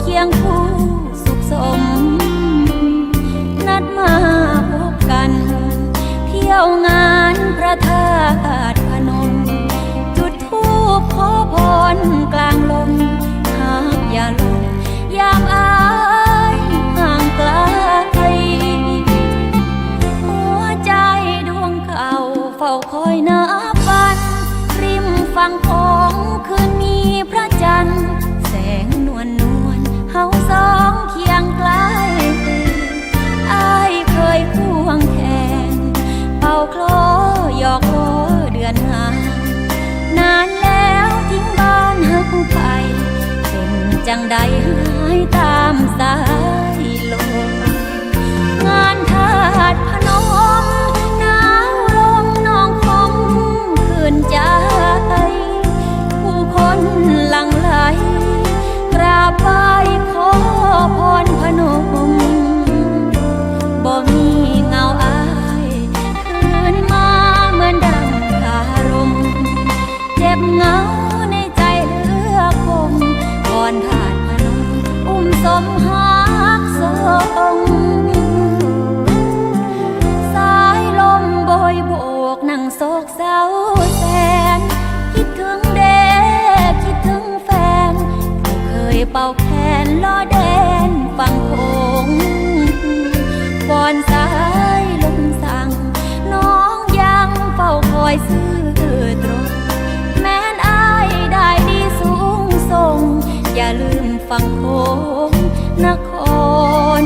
เคียงคู่สุขสม นัดมาพบกัน เที่ยวงานพระธาตุพนม จุดทูปขอพรกลางลมหากอย่าลงยามอายห่างไกลหัวใจดวงเก่าเฝ้าคอยนับวัน ริมฝั่งของคืนนี้ โศกเศร้าแสน คิดถึงเด็กคิดถึงแฟน ผู้เคยเป่าแขนล้อแดนฟังคงก่อนสายลมสั่ง น้องยังเฝ้าคอยซื้อตรง แม้นอายได้ดีสูงส่ง อย่าลืมฟังคงนคร